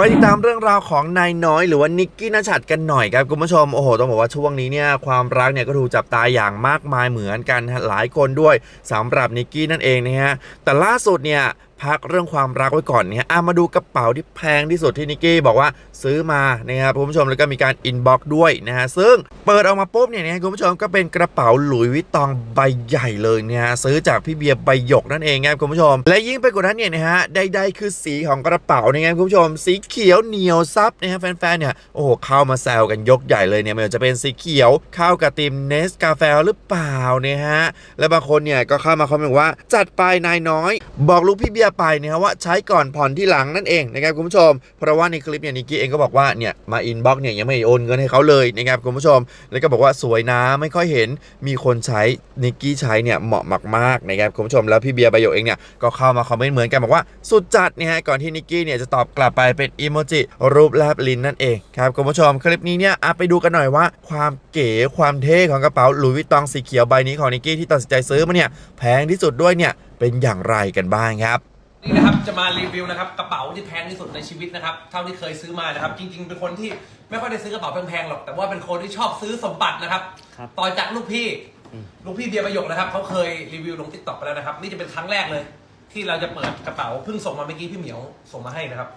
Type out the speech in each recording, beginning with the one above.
ไปติดตามเรื่องราวของนายน้อยหรือว่านิกกี้นชัดกันหน่อยครับคุณผู้ชมโอ้โหต้องบอกว่าช่วงนี้เนี่ยความรักเนี่ยก็ถูกจับตาอย่างมากมายเหมือนกันหลายคนด้วยสำหรับนิกกี้นั่นเองนะฮะแต่ล่าสุดเนี่ย พักเรื่องความรักไว้ก่อนเนี่ยอะมาดูกระเป๋าที่แพงที่สุดที่นิกกี้บอกว่าซื้อมานะครับคุณผู้ชมแล้วก็มีการอินบ็อกด้วยนะฮะซึ่งเปิดออกมาปุ๊บเนี่ยนะคุณผู้ชมก็เป็นกระเป๋าหลุยวิตตองใบใหญ่เลยเนี่ยฮะซื้อจากพี่เบียร์ใบหยกนั่นเองครับคุณผู้ชม และยิ่งไปกว่านั้นเนี่ยนะฮะใดๆคือสีของกระเป๋านี่ยครับคุณผู้ชม สีเขียวเหนียวซับนะฮะแฟนๆเนี่ยโอ้โหเข้ามาแซวกันยกใหญ่เลยเนี่ยไม่ว่าจะเป็นสีเขียวเข้ากับทีมเนสกาแฟหรือเปล่าเนี่ยฮะและบางคนเนี่ยก็เข้ามาคอมเมนต์ว่าจัดไปนายน้อย บอกลูกพี่เบียร์ไปนี่ยฮะว่าใช้ก่อนผ่อนที่หลังนั่นเองนะครับคุณผู้ชม เพราะว่าในคลิปเนี่ยนิกกี้เองก็บอกว่าเนี่ยมาอินบ็อกเนี่ยยังไม่โอนเงินให้เขาเลยนะครับคุณผู้ชม แล้วก็บอกว่าสวยนะไม่ค่อยเห็นมีคนใช้นิกกี้ใช้เนี่ยเหมาะมากๆนะครับคุณผู้ชมแล้วพี่เบียร์ใบหยเองเนี่ยก็เข้ามาคอมเมนต์เหมือนกันบอกว่าสุดจัดเนี่ยฮะก่อนที่นิกกี้เนี่ยจะตอบกลับไปเป็นอีโมจิรูปแลบลิ้นนั่นเองครับคุณผู้ชมคลิปนี้เนี่ยอะไปดูกันหน่อยว่า ความเก๋ความเท่ของกระเป๋าหลุยส์วิตตองสีเขียวใบนี้ของนิกกี้ที่ตัดสินใจซื้อมาเนี่ยแพงที่สุดด้วยเนี่ยเป็นอย่างไรกันบ้างครับ นี่นะครับจะมารีวิวนะครับกระเป๋าที่แพงที่สุดในชีวิตนะครับเท่าที่เคยซื้อมานะครับ จริง ๆ เป็นคนที่ไม่ค่อยได้ซื้อกระเป๋าแพงๆหรอกแต่ว่าเป็นคนที่ชอบซื้อสมบัตินะครับครับต่อจากลูกพี่ลูกพี่เบียร์ประโยคนะครับเขาเคยรีวิวลงทิกตอกไปแล้วนะครับ นี่จะเป็นครั้งแรกเลย ที่เราจะเปิดกระเป๋าเพิ่งส่งมาเมื่อกี้พี่เหมียวส่งมาให้นะครับ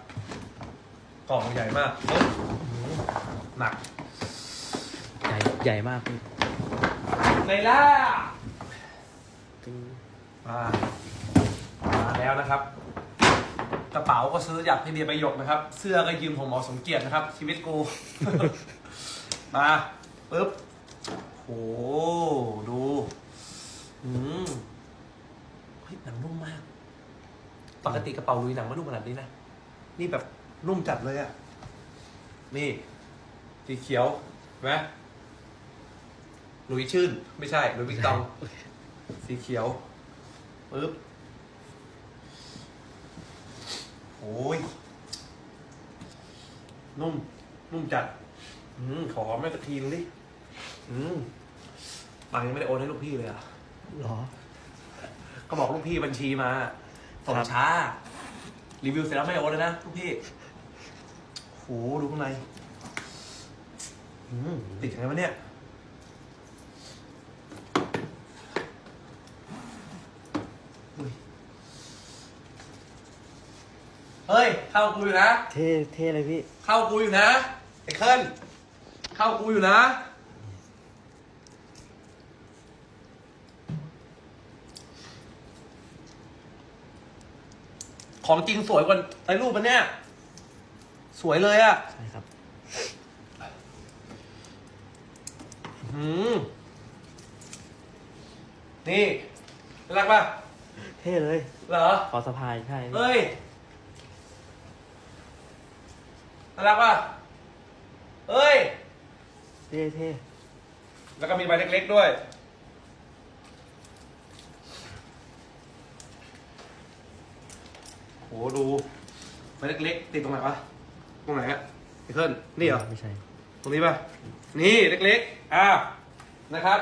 กล่องใหญ่มากเฮ้ยหนัก ใหญ่ใหญ่มากพี่ในล่ามามา แล้วนะครับ กระเป๋าก็ซื้อจากพี่เบียร์ประโยคนะครับ เสื้อก็ยืมของหมอสมเกียรตินะครับ ชีวิตกู มาปึ๊บโหดูอืมเฮ้ยหนังนุ่มมาก ปกติกระเป๋าลุยหนังไม่นุ่มขนาดนี้นะ นี่แบบนุ่มจัดเลยอะนี่ สีเขียวเห็นไหมหลุยชื่น ไม่ใช่หลุยวิกตอง สีเขียวปึ๊บ โอ้ย นุ่ม นุ่มจัด อืมขอแม่ตะทีนึงดิ อืมตังค์ยังไม่ได้โอนให้ลูกพี่เลยอะ หรอ ก็บอกลูกพี่บัญชีมาส่งครับ ช้า รีวิวเสร็จแล้วไม่โอนเลยนะลูกพี่โหดูข้างในอืมติดยังไงวะเนี่ย เฮ้ย เข้ากูอยู่นะ เท่เท่เลยพี่ เข้ากูอยู่นะ ไอ้เคิลเข้ากูอยู่นะ ของจริงสวยกว่าในรูปมันเนี่ย สวยเลยอะใช่ครับหืมนี่ รักป่ะ เท่เลย เหรอ ขอสะพายใช่พี่เฮ้ย รักป่ะเฮ้ย เท่เท่แล้วก็มีใบเล็กๆด้วย โหดูใบเล็กๆ ติดตรงไหนวะ ตรงไหนอะไอ้เคิลนี่เหรอ ไม่ใช่ ตรงนี้ป่ะ นี่เล็กๆ อ่า นะครับ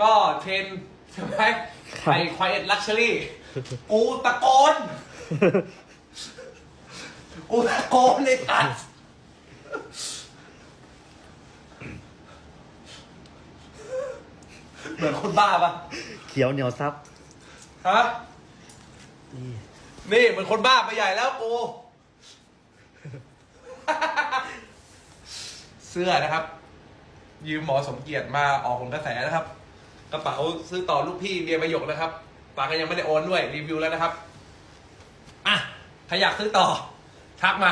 ก็เทรนใช่ไหมไอควายเอ็ดลักชัวรี่ กูตะโกน กูตะโกนเลยตัดเหมือนคนบ้าปะเขียวเหนียวซับ ฮะ นี่ นี่เหมือนคนบ้าไปใหญ่แล้วกู เสื้อนะครับ ยืมหมอสมเกียรติมาออกผลกระแสนะครับ กระเป๋าซื้อต่อลูกพี่เบียร์ประโยคนะครับปากก็ยังไม่ได้โอนด้วยรีวิวแล้วนะครับ อะใครอยากซื้อต่อ ทักมา